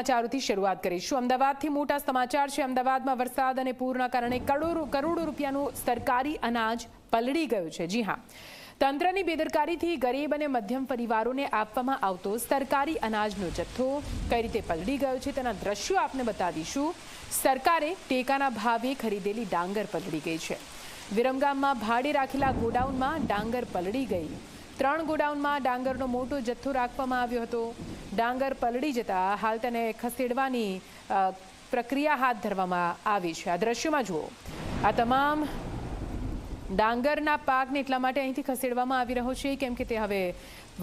સમાચારોથી શરૂઆત કરીશું. અમદાવાદથી મોટા સમાચાર છે. અમદાવાદમાં વરસાદ અને પૂરના કારણે કરોડો કરોડો રૂપિયાનું સરકારી અનાજ પલળી ગયું છે. જી હા. તંત્રની બેદરકારીથી ગરીબ અને મધ્યમ પરિવારોને આપવામાં આવતો સરકારી અનાજનો જથ્થો કઈ રીતે પલળી ગયો છે તેના દ્રશ્યો આપને બતાવીશું. સરકારે ટેકાના ભાવે ખરીદેલી ડાંગર પલળી ગઈ છે. વિરમગામમાં ભાડે રાખેલા ગોડાઉનમાં ડાંગર પલળી ગઈ. ત્રણ ગોડાઉનમાં ડાંગરનો મોટો જથ્થો રાખવામાં આવ્યો હતો. ડાંગર પલળી જતા હાલ તેને ખસેડવાની પ્રક્રિયા હાથ ધરવામાં આવી છે. આ દ્રશ્યમાં જુઓ. આ તમામ ડાંગરના પાકને એટલા માટે અહીંથી ખસેડવામાં આવી રહ્યો છે, કેમ કે તે હવે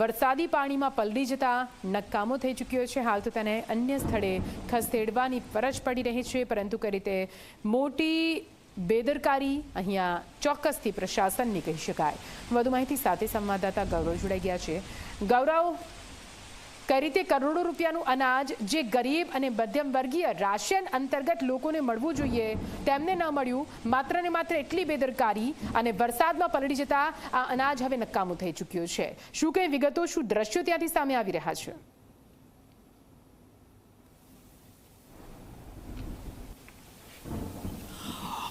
વરસાદી પાણીમાં પલળી જતા નકામો થઈ ચૂક્યો છે. હાલ તો તેને અન્ય સ્થળે ખસેડવાની ફરજ પડી રહી છે, પરંતુ કઈ રીતે મોટી બેદરકારી અહીંયા ચોક્કસથી પ્રશાસનની કહી શકાય. વધુ માહિતી સાથે સંવાદદાતા ગૌરવ જોડાઈ ગયા છે. ગૌરવ, કઈ રીતે કરોડો રૂપિયાનું અનાજ જે ગરીબ અને મધ્યમ વર્ગીય રાશન અંતર્ગત લોકોને મળવું જોઈએ, તેમને ન મળ્યું, માત્ર ને માત્ર એટલી બેદરકારી અને વરસાદમાં પલળી જતા આ અનાજ હવે નકામું થઈ ચૂક્યું છે. શું કઈ વિગતો, શું દ્રશ્યો ત્યાંથી સામે આવી રહ્યા છે?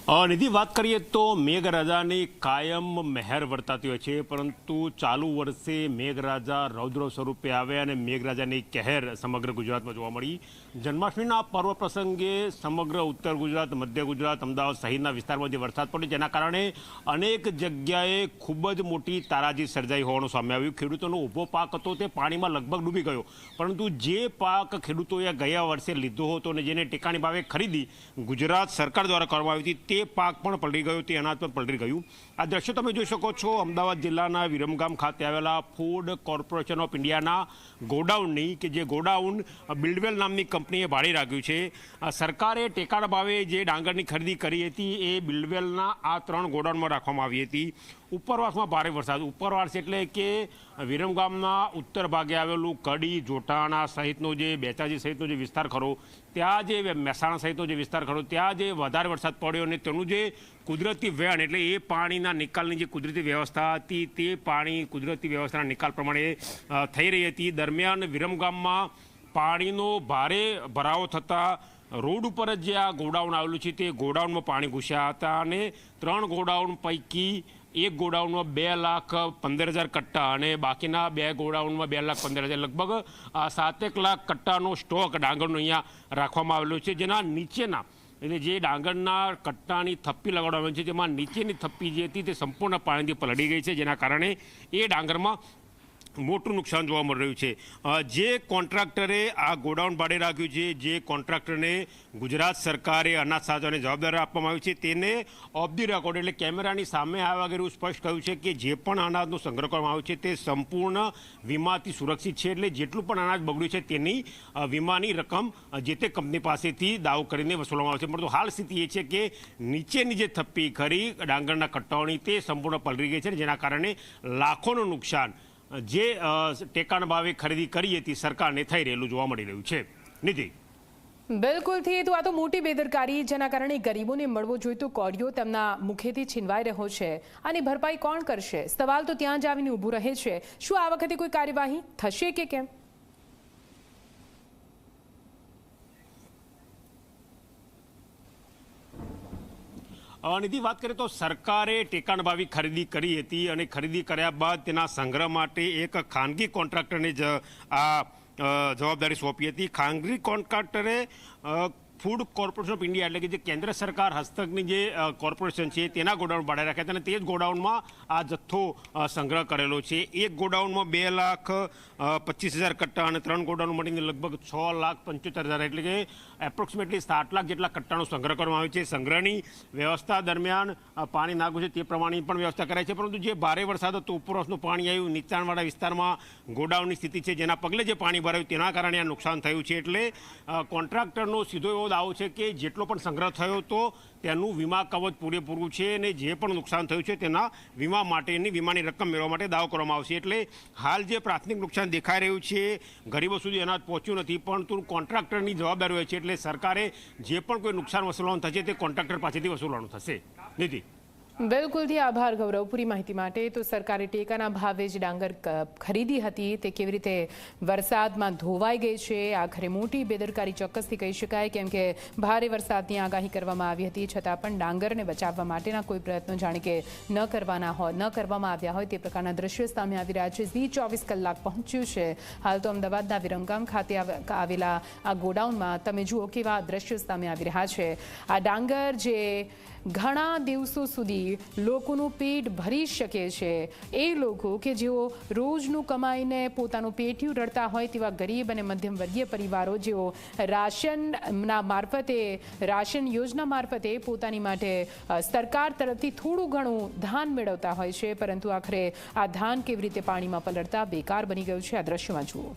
નિધિ વાત કરીએ તો મેઘરાજાની કાયમ મહેર વર્તાતી હોય છે, પરંતુ ચાલુ વર્ષે મેઘરાજા રૌદ્ર સ્વરૂપે આવે અને મેઘરાજાની કહેર સમગ્ર ગુજરાતમાં જોવા મળી. જન્માષ્ટમીના પર્વ પ્રસંગે સમગ્ર ઉત્તર ગુજરાત, મધ્ય ગુજરાત, અમદાવાદ સહિતના વિસ્તારમાં જે વરસાદ પડ્યો જેના કારણે અનેક જગ્યાએ ખૂબ જ મોટી તારાજી સર્જાઈ હોવાનું સામે આવ્યું. ખેડૂતોનો ઊભો પાક હતો, તે પાણીમાં લગભગ ડૂબી ગયો. પરંતુ જે પાક ખેડૂતોએ ગયા વર્ષે લીધો હતો અને જેને ટેકાણી ભાવે ખરીદી ગુજરાત સરકાર દ્વારા કરવામાં આવી હતી, તે પાક પણ પલળી ગયો, તે અનાજ પણ પલળી ગયું. આ દ્રશ્ય તમે જોઈ શકો છો, અમદાવાદ જિલ્લાના વિરમગામ ખાતે આવેલા ફૂડ કોર્પોરેશન ઓફ ઇન્ડિયાના ગોડાઉનની કે જે ગોડાઉન બિલ્ડવેલ નામની કંપનીએ ભાડે રાખ્યું છે. સરકારે ટેકાના ભાવે જે ડાંગરની ખરીદી કરી હતી, એ બિલ્ડવેલના આ ત્રણ ગોડાઉનમાં રાખવામાં આવી હતી. ઉપરવાસમાં ભારે વરસાદ. ઉપરવાસ એટલે કે વિરમગામના ઉત્તર ભાગે આવેલું કડી, જોટાણા સહિતનો જે, બેચાજી સહિતનો જે વિસ્તાર ખરો, ત્યાં જે મહેસાણા સહિતનો જે વિસ્તાર ખરો, ત્યાં જે વધારે વરસાદ પડ્યો અને તેનું જે કુદરતી વહેણ એટલે એ પાણીના નિકાલની જે કુદરતી વ્યવસ્થા હતી, તે પાણી કુદરતી વ્યવસ્થાના નિકાલ પ્રમાણે થઈ રહી હતી. દરમિયાન વિરમગામમાં પાણીનો ભારે ભરાવો થતાં રોડ ઉપર જ જે આ ગોડાઉન આવેલું છે તે ગોડાઉનમાં પાણી ઘૂસ્યા હતા અને ત્રણ ગોડાઉન પૈકી એક ગોડાઉનમાં બે લાખ પંદર હજાર કટ્ટા અને બાકીના બે ગોડાઉનમાં બે લાખ પંદર હજાર લગભગ સાતેક લાખ કટ્ટાનો સ્ટોક ડાંગરનો અહીંયા રાખવામાં આવેલો છે. જેના નીચેના, એટલે જે ડાંગરના કટ્ટાની થપ્પી લગાડવામાં છે તેમાં નીચેની થપ્પી જે હતી તે સંપૂર્ણ પાણીથી પલળી ગઈ છે. જેના કારણે એ ડાંગરમાં મોટું નુકસાન જોવા મળી રહ્યું છે. જે કોન્ટ્રાક્ટરે આ ગોડાઉન ભાડે રાખ્યું છે, જે કોન્ટ્રાક્ટરને ગુજરાત સરકારે અનાજ સાધવાની જવાબદારી આપવામાં આવી છે, તેને ઓફ ધી રેકોર્ડ એટલે કેમેરાની સામે આવ્યા વગેરે સ્પષ્ટ કહ્યું છે કે જે પણ અનાજનો સંગ્રહ કરવામાં આવ્યો છે, તે સંપૂર્ણ વીમાથી સુરક્ષિત છે એટલે જેટલું પણ અનાજ બગડ્યું છે તેની વીમાની રકમ જે તે કંપની પાસેથી દાવો કરીને વસૂલવામાં આવે છે. પરંતુ હાલ સ્થિતિ એ છે કે નીચેની જે થપ્પી ખરી ડાંગરના કટ્ટાઓની તે સંપૂર્ણ પલરી ગઈ છે જેના કારણે લાખોનું નુકસાન જે ટેકાણ ભાવે ખરીદી કરી હતી સરકારને થઈ રહેલું જોવા મળી રહ્યું છે. નિધિ. બિલકુલથી તો આ તો મોટી બેદરકારી, જેના કારણે ગરીબોને મળવો જોઈતો કોડિયો તેમના મુખેથી છીનવાઈ રહ્યો છે. આની ભરપાઈ કોણ કરશે? સવાલ તો ત્યાં જ આવીને ઊભું રહે છે. શું આ વખતે કોઈ કાર્યવાહી થશે કે કેમ? નિધિ વાત કરીએ તો સરકારે ટેકાણ ભાવી ખરીદી કરી હતી અને ખરીદી કર્યા બાદ તેના સંગ્રહ માટે એક ખાનગી કોન્ટ્રાક્ટરને જ આ જવાબદારી સોંપી હતી. ખાનગી કોન્ટ્રાક્ટરે ફૂડ કોર્પોરેશન ઓફ ઇન્ડિયા એટલે કે જે કેન્દ્ર સરકાર હસ્તકની જે કોર્પોરેશન છે, તેના ગોડાઉન ભાડે રાખ્યા અને તે જ ગોડાઉનમાં આ જથ્થો સંગ્રહ કરેલો છે. એક ગોડાઉનમાં બે લાખ પચીસ હજાર કટ્ટા અને ત્રણ ગોડાઉન મળીને લગભગ છ લાખ પંચોતેર હજાર એટલે કે એપ્રોક્સિમેટલી સાત લાખ જેટલા કટ્ટાનો સંગ્રહ કરવામાં આવ્યો છે. સંગ્રહની વ્યવસ્થા દરમિયાન પાણી નાખવું છે તે પ્રમાણે પણ વ્યવસ્થા કરાઈ છે. પરંતુ જે ભારે વરસાદ હતો, ઉપરવાસનું પાણી આવ્યું. નીચાણવાળા વિસ્તારમાં ગોડાઉનની સ્થિતિ છે, જેના પગલે જે પાણી ભરાયું તેના કારણે આ નુકસાન થયું છે. એટલે કોન્ટ્રાક્ટરનો સીધો એવો દાવો છે કે જેટલો પણ સંગ્રહ થયો હતો તેનું વીમા કવચ પૂરેપૂરું છે અને જે પણ નુકસાન થયું છે તેના વીમા માટેની વીમાની રકમ મેળવવા માટે દાવો કરવામાં આવશે. એટલે હાલ જે પ્રાથમિક નુકસાન દેખાઈ રહ્યું છે, ગરીબો સુધી અનાજ પહોંચ્યું નથી, પરંતુ કોન્ટ્રાક્ટરની જવાબદારી હોય છે. એટલે સરકારે જે પણ કોઈ નુકસાન વસૂલવાનું થશે તે કોન્ટ્રાક્ટર પાસેથી વસૂલવાનું થશે. નિધિ બિલકુલથી આભાર, ગૌરવ. પૂરી માહિતી માટે તો સરકારે ટેકાના ભાવે જે ડાંગર ખરીદી હતી. તે કેવી રીતે વરસાદમાં ધોવાઈ ગઈ છે, આખરે મોટી બેદરકારી ચોક્કસથી કહી શકાય. કેમ કે ભારે વરસાદની આગાહી કરવામાં આવી હતી. છતાં પણ ડાંગરને બચાવવા માટેના કોઈ પ્રયત્નો જાણે કે ન કરવાના હોય ન કરવામાં આવ્યા હોય તે પ્રકારના દ્રશ્યો સામે આવી રહ્યા છે. ઝી ચોવીસ કલાક પહોંચ્યું છે. હાલ તો અમદાવાદના વિરમગામ ખાતે આવ- આવેલા આ ગોડાઉનમાં તમે જુઓ કેવા દ્રશ્યો સામે આવી રહ્યા છે. આ ડાંગર જે ઘણા દિવસો સુધી લોકોનું પેટ ભરી શકે છે. એ લોકો કે જેઓ રોજનું કમાઈને પોતાનું પેટિયું રડતા હોય તેવા ગરીબ અને મધ્યમ વર્ગીય પરિવારો, જેઓ રાશનના મારફતે, રાશન યોજના મારફતે પોતાની માટે સરકાર તરફથી થોડું ઘણું ધાન મેળવતા હોય છે. પરંતુ આખરે આ ધાન કેવી રીતે પાણીમાં પલળતા, બેકાર બની ગયું છે? આ દ્રશ્યમાં જુઓ.